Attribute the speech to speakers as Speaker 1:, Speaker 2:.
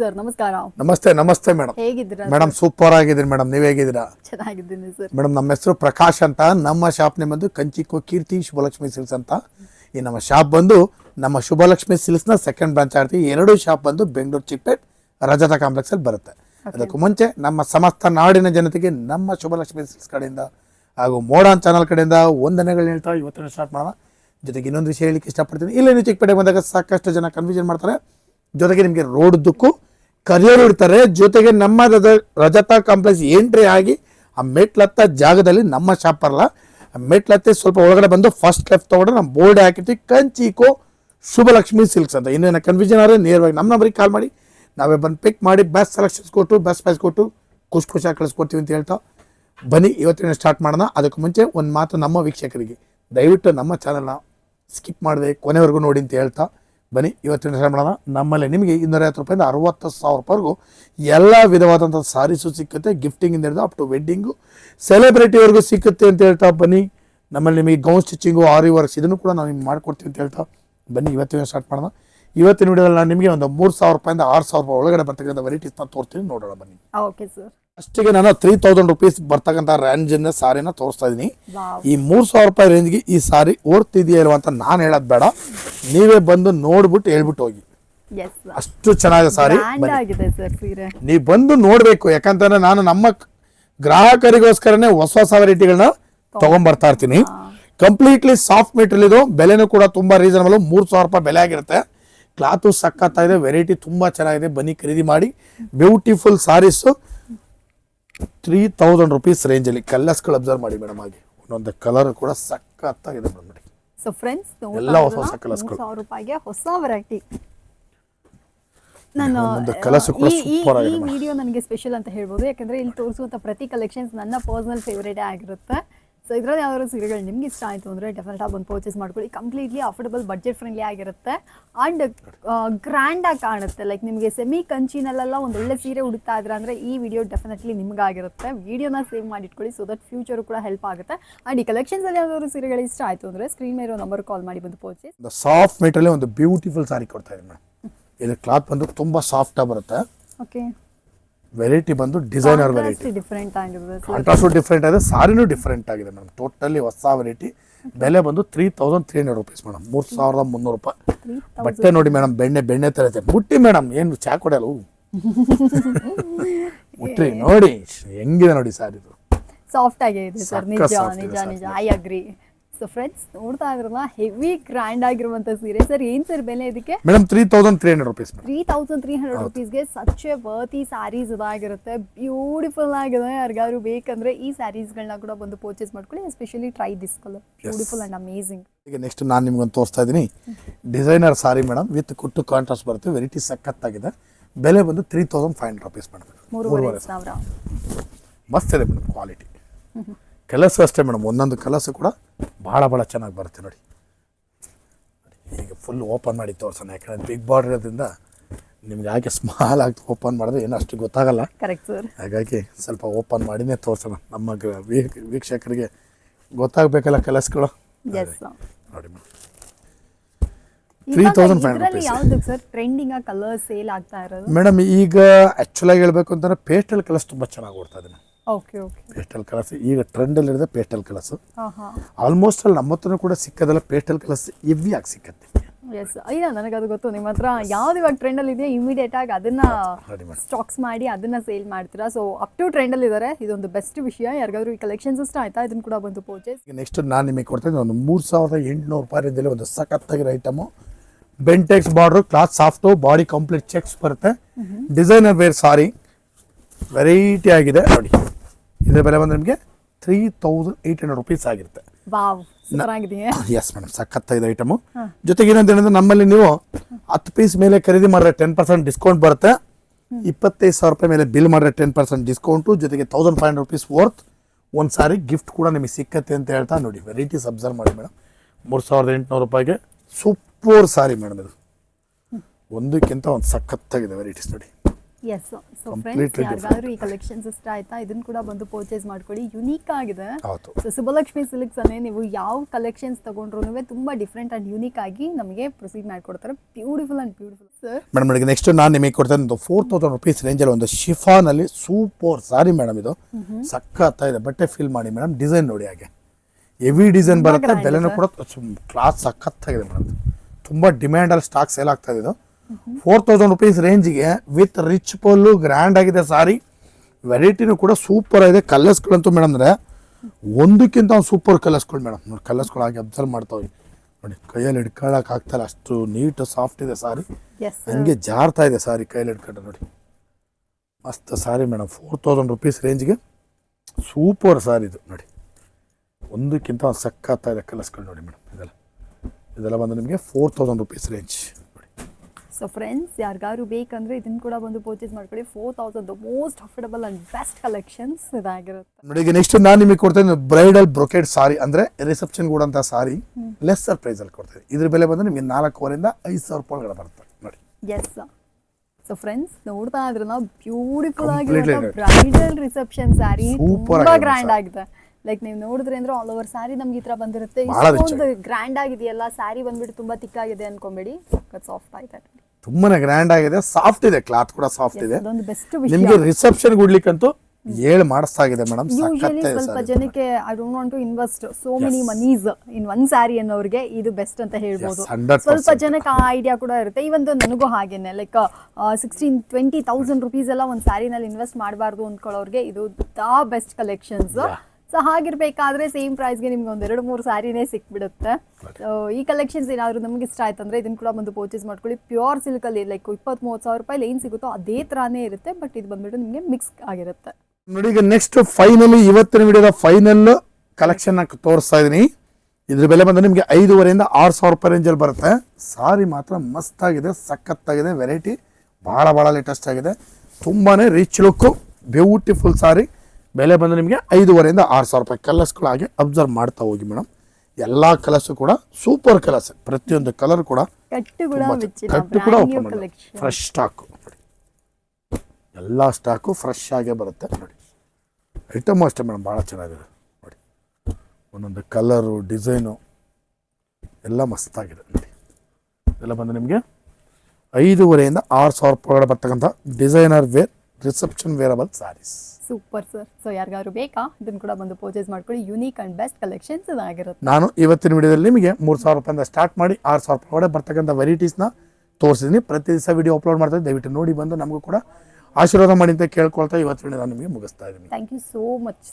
Speaker 1: Sir ನಮಸ್ಕಾರ.
Speaker 2: ನಮಸ್ತೆ ನಮಸ್ತೆ ಮೇಡಮ್
Speaker 1: ಹೇಗಿದ್ದೀರಾ
Speaker 2: ಮೇಡಮ್ ಸೂಪರ್ ಆಗಿದ್ದೀನಿ ಮೇಡಮ್ ನೀವ್ ಹೇಗಿದ್ದೀರಾ?
Speaker 1: ಚೆನ್ನಾಗಿದ್ದೀನಿ ಸರ್.
Speaker 2: ಮೇಡಮ್ ನಮ್ಮ ಹೆಸರು ಪ್ರಕಾಶ್ ಅಂತ. ನಮ್ಮ ಶಾಪ್ ನೇಮ್ ಬಂದು ಕಂಚಿಕೋ ಕೀರ್ತಿ ಶುಭಲಕ್ಷ್ಮಿ ಸಿಲ್ಸ್ ಅಂತ. ಈ ನಮ್ಮ ಶಾಪ್ ಬಂದು ನಮ್ಮ ಶುಭಲಕ್ಷ್ಮಿ ಸಿಲ್ಸ್ನ ಸೆಕೆಂಡ್ ಬ್ರಾಂಚ್ ಆಗ್ತೀವಿ ಎರಡು ಶಾಪ್ ಬಂದು ಬೆಂಗಳೂರು ಚಿಕ್ಕಪೇಟ್ ರಜತ ಕಾಂಪ್ಲೆಕ್ಸ್ ಅಲ್ಲಿ ಬರುತ್ತೆ. ಅದಕ್ಕೂ ಮುಂಚೆ ನಮ್ಮ ಸಮಸ್ತ ನಾಡಿನ ಜನತೆಗೆ ನಮ್ಮ ಶುಭಲಕ್ಷ್ಮಿ ಸಿಲ್ಸ್ ಕಡೆಯಿಂದ ಹಾಗೂ ಮೋಡಾನ್ ಚಾನಲ್ ಕಡೆಯಿಂದ ವಂದನೆಗಳು ಹೇಳ್ತಾ ಇವತ್ತಿನ ಸ್ಟಾರ್ಟ್ ಮಾಡೋಣ. ಜೊತೆಗೆ ಇನ್ನೊಂದು ವಿಷಯ ಹೇಳಿಕ್ಕೆ ಇಷ್ಟಪಡ್ತೀನಿ. ಇಲ್ಲಿ ನೀವು ಚಿಕ್ಕಪೇಟೆಗೆ ಬಂದಾಗ ಸಾಕಷ್ಟು ಜನ ಕನ್ಫ್ಯೂಷನ್ ಮಾಡ್ತಾರೆ. ಜೊತೆಗೆ ನಿಮಗೆ ರೋಡ್ದಕ್ಕೂ ಕರಿಯರು ಇಡ್ತಾರೆ ಜೊತೆಗೆ ನಮ್ಮ ರಜ- ರಜತ ಕಾಂಪ್ಲೆಕ್ಸ್ ಎಂಟ್ರಿ ಆಗಿ ಆ ಮೆಟ್ಲತ್ತ ಜಾಗದಲ್ಲಿ ನಮ್ಮ ಶಾಪ್ ಬರಲ್ಲ ಮೆಟ್ಲತ್ತೆ ಸ್ವಲ್ಪ ಒಳಗಡೆ ಬಂದು ಫಸ್ಟ್ ಲೆಫ್ಟ್ ತೊಗೊಂಡ್ರೆ ನಮ್ಮ ಬೋರ್ಡ್ ಹಾಕಿರ್ತೀವಿ ಕಂಚಿಕೋ ಶುಭಲಕ್ಷ್ಮಿ ಸಿಲ್ಕ್ಸ್ ಅಂತ. ಇನ್ನೇನು ಕನ್ಫ್ಯೂಷನ್ ಆದರೆ ನೇರವಾಗಿ ನಮ್ಮ ನಂಬರಿಗೆ ಕಾಲ್ ಮಾಡಿ. ನಾವೇ ಬಂದು ಪಿಕ್ ಮಾಡಿ ಬೆಸ್ಟ್ ಸೆಲೆಕ್ಷನ್ಸ್ ಕೊಟ್ಟು ಬೆಸ್ಟ್ ಪ್ರೈಸ್ ಕೊಟ್ಟು ಖುಷಿ ಖುಷಿಯಾಗಿ ಕಳಿಸ್ಕೊಡ್ತೀವಿ ಅಂತ ಹೇಳ್ತಾ ಬನ್ನಿ, ಇವತ್ತಿನ ಸ್ಟಾರ್ಟ್ ಮಾಡೋಣ. ಅದಕ್ಕೆ ಮುಂಚೆ ಒಂದು ಮಾತು ನಮ್ಮ ವೀಕ್ಷಕರಿಗೆ. ದಯವಿಟ್ಟು ನಮ್ಮ ಚಾನಲ್ನ ಸ್ಕಿಪ್ ಮಾಡಿದೆ ಕೊನೆವರೆಗೂ ನೋಡಿ ಅಂತ ಹೇಳ್ತಾ ಬನ್ನಿ, ಇವತ್ತಿನ ಸ್ಟಾರ್ಟ್ ಮಾಡೋಣ. ನಮ್ಮಲ್ಲಿ ನಿಮಗೆ ಇನ್ನೂರೈವತ್ತು ರೂಪಾಯಿಂದ ಅರವತ್ತು ಸಾವಿರ ರೂಪಾಯಿಗೂ ಎಲ್ಲ ವಿಧವಾದಂಥ ಸಾರೀಸು ಸಿಕ್ಕುತ್ತೆ. ಗಿಫ್ಟಿಂಗಿಂದ ಹಿಡಿದು ಅಪ್ ಟು ವೆಡ್ಡಿಂಗು ಸೆಲೆಬ್ರಿಟಿವರೆಗೂ ಸಿಕ್ಕುತ್ತೆ ಅಂತ ಹೇಳ್ತಾ ಬನ್ನಿ. ನಮ್ಮಲ್ಲಿ ನಿಮಗೆ ಗೌನ್ ಸ್ಟಿಚಿಂಗು ಆರಿ ವರ್ಕ್ಸ್ ಇದನ್ನು ಕೂಡ ನಾವು ನಿಮ್ಗೆ ಮಾಡ್ಕೊಡ್ತೀವಿ ಅಂತ ಹೇಳ್ತಾ ಬನ್ನಿ, ಇವತ್ತಿನ ಸ್ಟಾರ್ಟ್ ಮಾಡೋಣ. ಇವತ್ತಿನ ವಿಡಿಯೋದಲ್ಲಿ ನಾನು ನಿಮಗೆ ಒಂದು ಮೂರು ಸಾವಿರ ರೂಪಾಯಿಂದ ಆರು ಸಾವಿರ ರೂಪಾಯಿ ಒಳಗಡೆ ಬರ್ತಕ್ಕಂಥ ವೆರೈಟೀಸ್ನ ತೋರ್ತೀನಿ. ನೋಡೋಣ ಬನ್ನಿ.
Speaker 1: ಓಕೆ ಸರ್
Speaker 2: ಅಷ್ಟಿಗೆ ನಾನು ತ್ರೀ ತೌಸಂಡ್ ರುಪೀಸ್ ಬರ್ತಕ್ಕಂಥ ರೇಂಜಿನ ಸಾರಿನ ತೋರಿಸ್ತಾ ಇದ್ದೀನಿ ಈ ಮೂರು ಸಾವಿರ ರೂಪಾಯಿ ರೇಂಜ್ಗೆ ಈ ಸಾರಿ ಓಡ್ತಿದೆಯಾ ಇಲ್ವಾ ಅಂತ ನಾನು ಹೇಳೋದು ಬೇಡ. ನೀವೇ ಬಂದು ನೋಡ್ಬಿಟ್ಟು ಹೇಳ್ಬಿಟ್ಟು ಹೋಗಿ. ಅಷ್ಟು ಚೆನ್ನಾಗಿದೆ ಸೀರೆ. ನೀವು ಬಂದು ನೋಡ್ಬೇಕು. ಯಾಕಂತಂದ್ರೆ ನಾನು ನಮ್ಮ ಗ್ರಾಹಕರಿಗೋಸ್ಕರನೇ ಹೊಸ ಹೊಸ ವೆರೈಟಿಗಳನ್ನ ತಗೊಂಡ್ಬರ್ತಾ ಇರ್ತೀನಿ. ಕಂಪ್ಲೀಟ್ಲಿ ಸಾಫ್ಟ್ ಮೆಟೀರಿಯಲ್ ಇದು. ಬೆಲೆನೂ ಕೂಡ ತುಂಬಾ ರೀಸನಬಲ್ ಮೂರು ಸಾವಿರ ರೂಪಾಯಿ ಬೆಲೆ ಆಗಿರುತ್ತೆ. ಕ್ಲಾತು ಸಕ್ಕತ್ತಾಗಿದೆ ವೆರೈಟಿ ತುಂಬಾ ಚೆನ್ನಾಗಿದೆ. ಬನ್ನಿ ಖರೀದಿ ಮಾಡಿ. Beautiful saris three thousand rupees ರೇಂಜಲ್ಲಿ ಕಲರ್ಸ್ಗಳು ಅಬ್ಸರ್ವ್ ಮಾಡಿ ಮೇಡಮ್ ಆಗಿ ಒಂದೊಂದು ಕಲರ್ ಕೂಡ ಸಖತ್ತಾಗಿದೆ ಮೇಡಮ್ ನೋಡಿ.
Speaker 1: ಸೊ ಫ್ರೆಂಡ್ಸ್
Speaker 2: ಎಲ್ಲ ಹೊಸ ಹೊಸ ಕಲರ್ಸ್ಗಳು ಗಳು.
Speaker 1: ಸಾವಿರ ರೂಪಾಯಿಗೆ ಹೊಸ ವೆರೈಟಿ ನಾನು ಈ ವಿಡಿಯೋ ನನಗೆ ಸ್ಪೆಷಲ್ ಅಂತ ಹೇಳ್ಬೋದು. ಯಾಕಂದ್ರೆ ಇಲ್ಲಿ ತೋರಿಸುವಂಥ ಪ್ರತಿ ಕಲೆಕ್ಷನ್ಸ್ ನನ್ನ ಪರ್ಸನಲ್ ಫೇವರೇಟ್ ಆಗಿರುತ್ತೆ. ಸೊ ಇದರಲ್ಲಿ ಯಾವ್ದಾದ್ರು ಸೀರೆಗಳು ನಿಮ್ಗೆ ಇಷ್ಟ ಆಯಿತು ಅಂದರೆ ಡೆಫಿನೆಟ್ ಆಗಿ ಒಂದು ಪರ್ಚೇಸ್ ಮಾಡ್ಕೊಳ್ಳಿ. ಕಂಪ್ಲೀಟ್ಲಿ ಅಫೋರ್ಡಬಲ್ ಬಜೆಟ್ ಫ್ರೆಂಡ್ಲಿ ಆಗಿರುತ್ತೆ ಆ್ಯಂಡ್ ಗ್ರ್ಯಾಂಡಾಗಿ ಕಾಣುತ್ತೆ. ಲೈಕ್ ನಿಮಗೆ ಸೆಮಿ ಕಂಚಿನಲ್ಲೆಲ್ಲ ಒಂದು ಒಳ್ಳೆ ಸೀರೆ ಹುಡುಕ್ತಾ ಇದ್ರೆ ಅಂದರೆ ಈ ವಿಡಿಯೋ ಡೆಫಿನೆಟ್ಲಿ ನಿಮ್ಗಾಗಿರುತ್ತೆ. ವಿಡಿಯೋನ ಸೇವ್ ಮಾಡಿಟ್ಕೊಳ್ಳಿ ಸೊ ದಟ್ ಫ್ಯೂಚರು ಕೂಡ ಹೆಲ್ಪ್ ಆಗುತ್ತೆ. ಆ್ಯಂಡ್ ಈ ಕಲೆಕ್ಷನ್ಸಲ್ಲಿ ಯಾವ್ದಾದ್ರು ಸೀರೆಗಳು ಇಷ್ಟ ಆಯಿತು ಅಂದರೆ ಸ್ಕ್ರೀನ್ ಮೇಲೆ ನಂಬರ್ ಕಾಲ್ ಮಾಡಿ ಬಂದು ಪರ್ಚೇಸ್
Speaker 2: ಸಾಫ್ಟ್ ಮೆಟೀರಿಯಲ್ ಒಂದು ಬ್ಯೂಟಿಫುಲ್ ಸಾರಿ ಕೊಡ್ತಾ ಇದೆ ಮೇಡಮ್ ಇದು ಕ್ಲಾತ್ ಬಂದು ತುಂಬಾ ಸಾಫ್ಟ್ ಆಗಿ ಬರುತ್ತೆ.
Speaker 1: ಓಕೆ
Speaker 2: ವೆರೈಟಿ ಬಂದು designer variety
Speaker 1: different
Speaker 2: contrast different ಆಗಿದೆ ಸಾರಿನೂ ಡಿಫ್ರೆಂಟ್ ಆಗಿದೆ ಮೇಡಮ್ ಟೋಟಲಿ ಹೊಸ ವೆರೈಟಿ ಬೆಲೆ ಬಂದು three thousand three hundred rupees madam ಮೂರು ಸಾವಿರದ ಮುನ್ನೂರು ರೂಪಾಯಿ. ಬಟ್ಟೆ ನೋಡಿ ಮೇಡಮ್ ಬೆಣ್ಣೆ ಬೆಣ್ಣೆ ತರ ಇದೆ ಮುಟ್ಟಿ ಮೇಡಮ್ ಏನು ಚಾ ಕೊಡಲ್ಲ ಮುಟ್ಟಿ ನೋಡಿ. ಹೆಂಗಿದೆ ನೋಡಿ ಸಾರಿ
Speaker 1: ಸಾಫ್ಟ್ ಆಗಿದೆ ಸರ್. ನಿಜ ನಿಜ ನಿಜ. ಐ ಅಗ್ರಿ ಸೊ ಫ್ರೆಂಡ್ಸ್ ನೋಡ್ತಾ ಇದ್ರಲ್ಲ ಹೆವಿ ಗ್ರ್ಯಾಂಡ್ ಆಗಿರುವಂತ ಸೀರೆ. ಸರ್ ಏನ್ ಸರ್ ಬೆಲೆ ಇದಕ್ಕೆ?
Speaker 2: Madam three thousand three hundred rupees
Speaker 1: three thousand three hundred ರುಪೀಸ್ಗೆ ಸಚ್ಚೆ worthy saris ಇದಾಗಿರುತ್ತೆ. ಬ್ಯೂಟಿಫುಲ್ ಆಗಿದೆ. ಯಾರಿಗಾದ್ರು ಬೇಕಂದ್ರೆ ಈ ಸ್ಯಾರೀಸ್ಗಳನ್ನ ಕೂಡ ಬಂದು ಪರ್ಚೇಸ್ ಮಾಡ್ಕೊಳ್ಳಿ especially try this colour beautiful and amazing
Speaker 2: ಈಗ ನೆಕ್ಸ್ಟ್ ನಾನು ನಿಮ್ಗೊಂದು ತೋರಿಸ್ತಾ ಇದ್ದೀನಿ. ಡಿಸೈನರ್ ಸಾರಿ ಮೇಡಮ್ ವಿತ್ ಕುಟ್ಟು ಕಾಂಟ್ರಾಸ್ಟ್ ಬರುತ್ತೆ. ವೆರೈಟಿ ಸಖತ್ತಾಗಿದೆ. ಬೆಲೆ ಬಂದು three thousand five hundred rupees madam
Speaker 1: ಮೂರುವರೆ ಸಾವಿರ.
Speaker 2: ಮಸ್ತ್ ಇದೆ ಮೇಡಮ್ ಕ್ವಾಲಿಟಿ ಕಲರ್ಸು ಅಷ್ಟೇ ಮೇಡಮ್. ಒಂದೊಂದು ಕೆಲಸ ಕೂಡ ಭಾಳ ಭಾಳ ಚೆನ್ನಾಗಿ ಬರುತ್ತೆ ನೋಡಿ. ಈಗ ಫುಲ್ ಓಪನ್ ಮಾಡಿ ತೋರ್ಸೋಣ. ಯಾಕಂದ್ರೆ ಬಿಗ್ ಬಾರ್ಡರ್ ಇರೋದ್ರಿಂದ ನಿಮ್ಗೆ ಹಾಗೆ ಸ್ಮಾಲ್ ಆಗಿ ಓಪನ್ ಮಾಡಿದ್ರೆ ಏನು ಅಷ್ಟು ಗೊತ್ತಾಗಲ್ಲ.
Speaker 1: ಕರೆಕ್ಟ್ ಸರ್
Speaker 2: ಹಾಗಾಗಿ ಸ್ವಲ್ಪ ಓಪನ್ ಮಾಡಿನೇ ತೋರ್ಸೋಣ. ನಮ್ಮ ವೀಕ್ಷಕರಿಗೆ ಗೊತ್ತಾಗಬೇಕಲ್ಲ
Speaker 1: ಕೆಲಸಗಳು.
Speaker 2: ನೋಡಿ madam. 3,500
Speaker 1: thousand sir trending colour sale ಆಗ್ತಾ ಇರೋದು?
Speaker 2: ಮೇಡಮ್ ಈಗ ಆ್ಯಕ್ಚುಲಾಗಿ ಹೇಳ್ಬೇಕು ಅಂತಂದ್ರೆ ಪೇಸ್ಟಲ್ ಕಲರ್ಸ್ ತುಂಬ ಚೆನ್ನಾಗಿ ಓಡ್ತಾ ಇದೆ
Speaker 1: ಓಕೆ ಓಕೆ
Speaker 2: ಪೇಸ್ಟಲ್ ಕಲರ್ಸ್ ಈಗ ಟ್ರೆಂಡಲ್ಲಿ ಇರೋದೇ ಪೇಸ್ಟಲ್ ಕಲರ್ಸ್
Speaker 1: ಹಾ ಹಾ
Speaker 2: ಆಲ್ಮೋಸ್ಟ್ ಅಲ್ಲಿ ನಮ್ಮ ಹತ್ರನೂ ಕೂಡ ಸಿಕ್ಕದಲ್ಲ ಪೇಸ್ಟಲ್ ಕಲರ್ಸ್ ಹೆವಿ ಆಗಿ ಸಿಕ್ಕತ್ತೆ.
Speaker 1: ಎಸ್ ಐನಾ ನನಗೆ ಅದು ಗೊತ್ತು. ನಿಮ್ಮ ಹತ್ರ ಯಾವ್ದು ಇವಾಗ ಟ್ರೆಂಡಲ್ಲಿ ಇದೆಯಾ ಇಮಿಡಿಯೇಟ್ ಆಗಿ ಅದನ್ನ ಸ್ಟಾಕ್ಸ್ ಮಾಡಿ. ಅದನ್ನ ಸೇಲ್ ಮಾಡ್ತೀರಾ? ಸೊ ಅಪ್ ಟು ಟ್ರೆಂಡಲ್ಲಿ ಇದ್ದಾರೆ ಇದೊಂದು ಬೆಸ್ಟ್ ವಿಷಯ. ಯಾರಿಗಾದ್ರೂ ಈ ಕಲೆಕ್ಷನ್ಸ್ ಇಷ್ಟ ಆಯ್ತಾ? ಇದನ್ನ ಕೂಡ ಬಂದು ಪರ್ಚೇಸ್
Speaker 2: ನೆಕ್ಸ್ಟ್ ನಾನು ನಿಮಗೆ ಕೊಡ್ತೇನೆ ಒಂದು ಮೂರು ಸಾವಿರದ ಎಂಟುನೂರು ರೂಪಾಯಿ ಒಂದು ಸಖತ್ತಾಗಿರೋ item Bentex border cloth soft body complete checks ಬರುತ್ತೆ. ಡಿಸೈನರ್ ವೇರ್ ಸಾರಿ ವೆರೈಟಿ ಆಗಿದೆ. ನೋಡಿ. ಇದ್ರ ಬೆಲೆ ಬಂದು ನಿಮಗೆ three thousand eight hundred rupees ಆಗಿರುತ್ತೆ. ಎಸ್ ಮೇಡಮ್ ಸಖತ್ತಾಗಿದೆ ಐಟಮು ಜೊತೆಗೆ ಏನಂತ ಹೇಳಿದ್ರೆ ನಮ್ಮಲ್ಲಿ ನೀವು ಹತ್ತು ಪೀಸ್ ಮೇಲೆ ಖರೀದಿ ಮಾಡಿದ್ರೆ ಟೆನ್ ಪರ್ಸೆಂಟ್ ಡಿಸ್ಕೌಂಟ್ ಬರುತ್ತೆ. ಇಪ್ಪತ್ತೈದು ಸಾವಿರ ರೂಪಾಯಿ ಮೇಲೆ ಬಿಲ್ ಮಾಡಿದ್ರೆ ಟೆನ್ ಪರ್ಸೆಂಟ್ ಡಿಸ್ಕೌಂಟು ಜೊತೆಗೆ thousand five hundred rupees worth ಒಂದು ಸಾರಿ ಗಿಫ್ಟ್ ಕೂಡ ನಿಮಗೆ ಸಿಕ್ಕತ್ತೆ ಅಂತ ಹೇಳ್ತಾ ನೋಡಿ ವೆರೈಟೀಸ್ ಅಬ್ಸರ್ವ್ ಮಾಡಿ ಮೇಡಮ್ ಮೂರು ಸಾವಿರದ ಎಂಟುನೂರು ರೂಪಾಯಿಗೆ ಸೂಪರ್ ಸಾರಿ ಮೇಡಮ್ ಇದು. ಒಂದಕ್ಕಿಂತ ಒಂದು ಸಖತ್ತಾಗಿದೆ ವೆರೈಟೀಸ್ ನೋಡಿ.
Speaker 1: ಎಸ್ ಸೊ ಫ್ರೆಂಡ್ಸ್ ಯಾರಿಗಾದ್ರೂ ಈ ಕಲೆಕ್ಷನ್ಸ್ ಇಷ್ಟ ಆಯ್ತಾ? ಇದನ್ನ ಕೂಡ ಬಂದು ಪರ್ಚೇಸ್ ಮಾಡ್ಕೊಳ್ಳಿ. ಯುನೀಕ್ ಆಗಿದೆ. ಸೊ ಸುಬ್ಬಲಕ್ಷ್ಮಿ ಸಿಲ್ಕ್ಸ್ ಅನ್ನೇ ನೀವು ಯಾವ ಕಲೆಕ್ಷನ್ಸ್ ತಗೊಂಡ್ರು ತುಂಬಾ ಡಿಫ್ರೆಂಟ್ ಅಂಡ್ ಯುನೀಕ್ ಆಗಿ ನಮಗೆ ಪ್ರೊಸೀಡ್ ಮಾಡ್ಕೊಡ್ತಾರೆ. Beautiful and beautiful sir
Speaker 2: madam next ನಾನು ನಿಮಗೆ ಕೊಡ್ತೇನೆ ಒಂದು ಫೋರ್ ತೌಸಂಡ್ ರುಪೀಸ್ ರೇಂಜಲ್ಲಿ ಒಂದು ಶಿಫಾನಲ್ಲಿ ಸೂಪರ್ ಸಾರಿ ಮೇಡಮ್ ಇದು. ಸಖತ್ ಇದೆ ಬಟ್ಟೆ ಫೀಲ್ ಮಾಡಿ ಮೇಡಮ್ ಡಿಸೈನ್ ನೋಡಿ ಹಾಗೆ. ಹೆವಿ ಡಿಸೈನ್ ಬರುತ್ತೆ ಬೆಲೆನೂ. ಕೂಡ ಕ್ಲಾಸ್ ಸಖತ್ತಾಗಿದೆ ಮೇಡಮ್ ತುಂಬ ಡಿಮ್ಯಾಂಡಲ್ಲಿ ಸ್ಟಾಕ್ ಸೇಲ್ ಆಗ್ತಾ ಇದೆ ಇದು. ಫೋರ್ ತೌಸಂಡ್ ರುಪೀಸ್ ರೇಂಜಿಗೆ ವಿತ್ ರಿಚ್ ಪಲ್ಲು ಗ್ರ್ಯಾಂಡ್ ಆಗಿದೆ ಸಾರಿ ವೆರೈಟಿನೂ ಕೂಡ ಸೂಪರ್ ಆಗಿದೆ. ಕಲರ್ಸ್ಗಳಂತೂ ಮೇಡಮ್ ಅಂದರೆ ಒಂದಕ್ಕಿಂತ ಒಂದು ಸೂಪರ್ ಕಲರ್ಸ್ಗಳು ಮೇಡಮ್ ನೋಡಿ ಕಲರ್ಸ್ಗಳು ಹಾಗೆ ಅಬ್ಸರ್ವ್ ಮಾಡ್ತಾವೆ ನೋಡಿ ಕೈಯಲ್ಲಿ ಹಿಡ್ಕೊಳ್ಳೋಕೆ ಆಗ್ತಾಯಿಲ್ಲ ಅಷ್ಟು ನೀಟ್ ಸಾಫ್ಟ್ ಇದೆ ಸಾರಿ ಹಂಗೆ ಜಾರ್ತಾ ಇದೆ ಸಾರಿ ಕೈಯಲ್ಲಿ ಹಿಡ್ಕೊಂಡ್ರೆ ನೋಡಿ ಮಸ್ತ್ sari madam four thousand rupees ರೇಂಜ್ಗೆ super sari ಇದು. ನೋಡಿ ಒಂದಕ್ಕಿಂತ ಒಂದು ಸಕ್ಕತ್ತಾಯಿದೆ ಇದೆ ಕಲರ್ಸ್ಗಳು ನೋಡಿ ಮೇಡಮ್ ಇದೆಲ್ಲ ಇದೆಲ್ಲ ಬಂದು ನಿಮಗೆ four thousand rupees range
Speaker 1: so friends ಯಾರಿಗಾರು ಬೇಕಂದ್ರೆ ಇದನ್ನ ಕೂಡ ಬಂದು ಪರ್ಚೇಸ್ ಮಾಡ್ಕೊಳ್ಳಿ. Four thousand most affordable and best collections ಇದಾಗಿರುತ್ತೆ.
Speaker 2: ನೋಡಿ ಈಗ ನೆಕ್ಸ್ಟ್ ನಾನು ನಿಮಗೆ ಕೊಡ್ತೇನೆ ಬ್ರೈಡಲ್ ಬ್ರೊಕೆಟ್ ಸಾರಿ ಅಂದರೆ ರಿಸೆಪ್ಷನ್ ಕೊಡೋಂಥ ಸಾರಿ ಲೆಸ್ಸರ್ ಪ್ರೈಸಲ್ಲಿ ಕೊಡ್ತೇನೆ. ಇದ್ರ ಬೆಲೆ ಬಂದ್ರೆ ನಿಮಗೆ ನಾಲ್ಕೂವರೆಯಿಂದ ಐದು ಸಾವಿರ ರೂಪಾಯಿಗಳ ಬರ್ತದೆ ಬರುತ್ತೆ. ನೋಡಿ.
Speaker 1: ಎಸ್ ಸೊ ಫ್ರೆಂಡ್ಸ್ ನೋಡ್ತಾ ಇದ್ರೆ ನಾವು ಬ್ಯೂಟಿಫುಲ್
Speaker 2: ಆಗಿ
Speaker 1: ಆಗಿರೋ. ಬ್ರೈಡಲ್ ರಿಸೆಪ್ಷನ್ ಸ್ಯಾರಿ ತುಂಬಾ ಗ್ರ್ಯಾಂಡ್. ಆಗಿದೆ. ಲೈಕ್ ನೀವು ನೋಡಿದ್ರೆ ಅಂದ್ರೆ ಆಲ್ ಓವರ್ ಸ್ಯಾರಿ ನಮ್ಗೆ ಈ ತರ ಬಂದಿರುತ್ತೆ. ಇಷ್ಟೊಂದು ಗ್ರ್ಯಾಂಡ್ ಆಗಿದೆಯಲ್ಲ ಸ್ಯಾರಿ ಬಂದ್ಬಿಟ್ಟು ತುಂಬಾ ತಿಕ್ಕಾಗಿದೆ ಅನ್ಕೊಂಬೇಡಿ. ಸಾಫ್ಟ್ ಆಯ್ತಾ
Speaker 2: ತುಂಬಾನೇ ಗ್ರ್ಯಾಂಡ್ ಆಗಿದೆ. ಸಾಫ್ಟ್ ಇದೆ ಕ್ಲಾತ್ ಕೂಡ ಸಾಫ್ಟ್ ಇದೆ.
Speaker 1: ನಿಮ್ಗೆ ಬೆಸ್ಟ್
Speaker 2: ಗುಡ್ಲಿಕ್ಕಂತೂ
Speaker 1: ಏಳ್
Speaker 2: ರಿಸೆಪ್ಷನ್ ಇದೆ ಮೇಡಮ್
Speaker 1: ಯೂಶಲಿ ಸ್ವಲ್ಪ ಜನಕ್ಕೆ I don't want to invest so many moneys in one sari ಅನ್ನೋರಿಗೆ ಇದು ಬೆಸ್ಟ್ ಅಂತ ಹೇಳ್ಬೋದು. ಸ್ವಲ್ಪ ಜನಕ್ಕೆ ಆ ಐಡಿಯಾ ಕೂಡ ಇರುತ್ತೆ. ಒಂದು ನನಗೂ ಹಾಗೇನೆ like sixteen twenty thousand rupees ಎಲ್ಲ ಒಂದು ಸ್ಯಾರಿನಲ್ಲಿ ಇನ್ವೆಸ್ಟ್ ಮಾಡಬಾರ್ದು ಅಂದ್ಕೊಳ್ಳೋರಿಗೆ ಇದು ದ ಬೆಸ್ಟ್ ಕಲೆಕ್ಷನ್ಸ್. ಸೊ ಹಾಗಿರ್ಬೇಕಾದ್ರೆ ಸೇಮ್ ಪ್ರೈಸ್ಗೆ ನಿಮ್ಗೆ ಒಂದ್ ಎರಡು ಮೂರು ಸ್ಯಾರಿನೇ ಸಿಕ್ಬಿಡುತ್ತೆ. ಸೊ ಈ ಕಲೆಕ್ಷನ್ಸ್ ಏನಾದರೂ ನಮ್ಗೆ ಇಷ್ಟ ಆಯ್ತು ಅಂದ್ರೆ ಇದನ್ನ ಕೂಡ ಬಂದು ಪರ್ಚೇಸ್ ಮಾಡ್ಕೊಳ್ಳಿ. ಪ್ಯೂರ್ ಸಿಲ್ಕ್ ಅಲ್ಲಿ ಲೈಕ್ ಇಪ್ಪತ್ತ್ ಮೂವತ್ತು ಸಾವಿರ ರೂಪಾಯಿ ಏನ್ ಸಿಗುತ್ತೋ ಅದೇ ತರಾನೇ ಇರುತ್ತೆ ಬಟ್ ಇದು ಬಂದ್ಬಿಟ್ಟು ನಿಮಗೆ ಮಿಕ್ಸ್ ಆಗಿರುತ್ತೆ.
Speaker 2: ನೋಡಿ ಈಗ ನೆಕ್ಸ್ಟ್ ಫೈನಲಿ ಇವತ್ತಿನ ವಿಡಿಯೋದ ಫೈನಲ್ ಕಲೆಕ್ಷನ್ ತೋರಿಸ್ತಾ ಇದೀನಿ. ಇದ್ರ ಬೆಲೆ ಬಂದ್ರೆ ನಿಮಗೆ ಐದೂವರೆಯಿಂದ ಆರು ಸಾವಿರ ರೂಪಾಯಿ ರೇಂಜಲ್ಲಿ ಬರುತ್ತೆ. ಸಾರಿ ಮಾತ್ರ ಮಸ್ತ್ ಆಗಿದೆ ಸಖತ್ತಾಗಿದೆ ವೆರೈಟಿ ಭಾಳ ಭಾಳ ಲೇಟೆಸ್ಟ್ ಆಗಿದೆ. ತುಂಬಾ ರಿಚ್ ಲುಕ್ ಬ್ಯೂಟಿಫುಲ್ ಸಾರಿ. ಬೆಲೆ ಬಂದು ನಿಮಗೆ ಐದೂವರೆಯಿಂದ ಆರು ಸಾವಿರ ರೂಪಾಯಿ ಕಲರ್ಸ್ಗಳು ಹಾಗೆ ಅಬ್ಸರ್ವ್ ಮಾಡ್ತಾ ಹೋಗಿ ಮೇಡಮ್. ಎಲ್ಲ ಕಲರ್ಸು ಕೂಡ ಸೂಪರ್ ಕಲರ್ಸ್. ಪ್ರತಿಯೊಂದು ಕಲರ್ ಕೂಡ
Speaker 1: ಕಟ್ಟು ಕೂಡ
Speaker 2: ಓಪನ್ ಫ್ರೆಶ್ ಸ್ಟಾಕು ಎಲ್ಲ ಸ್ಟಾಕು ಫ್ರೆಶ್ ಆಗೇ ಬರುತ್ತೆ. ನೋಡಿ. ಐಟಮ್ ಅಷ್ಟೇ ಮೇಡಮ್ ಭಾಳ ಚೆನ್ನಾಗಿದೆ. ನೋಡಿ. ಒಂದೊಂದು ಕಲರು ಡಿಸೈನು ಎಲ್ಲ ಮಸ್ತಾಗಿದೆ ನೋಡಿ. ಎಲ್ಲ ಬಂದು ನಿಮಗೆ ಐದೂವರೆಯಿಂದ ಆರು ಸಾವಿರ ರೂಪಾಯಿ ಬರ್ತಕ್ಕಂಥ designer wear reception wearable saris
Speaker 1: super sir. So ಯಾರಿಗಾದ್ರು ಬೇಕಾ ಇದನ್ನ ಕೂಡ ಬಂದು ಪರ್ಚೇಸ್ ಮಾಡ್ಕೊಳ್ಳಿ. ಯುನೀಕ್ ಅಂಡ್ ಬೆಸ್ಟ್ ಕಲೆಕ್ಷನ್ಸ್ ಇದಾಗಿರುತ್ತೆ.
Speaker 2: ನಾನು ಇವತ್ತಿನ ವಿಡಿಯೋದಲ್ಲಿ ನಿಮಗೆ ಮೂರು ಸಾವಿರ ರೂಪಾಯಿಂದ ಸ್ಟಾರ್ಟ್ ಮಾಡಿ ಆರು ಸಾವಿರ ರೂಪಾಯಿ ಒಳಗಡೆ ಬರ್ತಕ್ಕಂಥ ವೆರೈಟೀಸ್ನ ತೋರಿಸಿದ್ದೀನಿ. ಪ್ರತಿ ದಿವಸ ವಿಡಿಯೋ ಅಪ್ಲೋಡ್ ಮಾಡ್ತಾ. ದಯವಿಟ್ಟು ನೋಡಿ ಬಂದು ನಮಗೂ ಕೂಡ ಆಶೀರ್ವಾದ ಮಾಡಿ ಅಂತ ಕೇಳ್ಕೊಳ್ತಾ ಇವತ್ತಿನ ವಿಡಿಯೋ ನಾನು ನಿಮಗೆ ಮುಗಿಸ್ತಾ ಇದ್ದೀನಿ.
Speaker 1: Thank you so much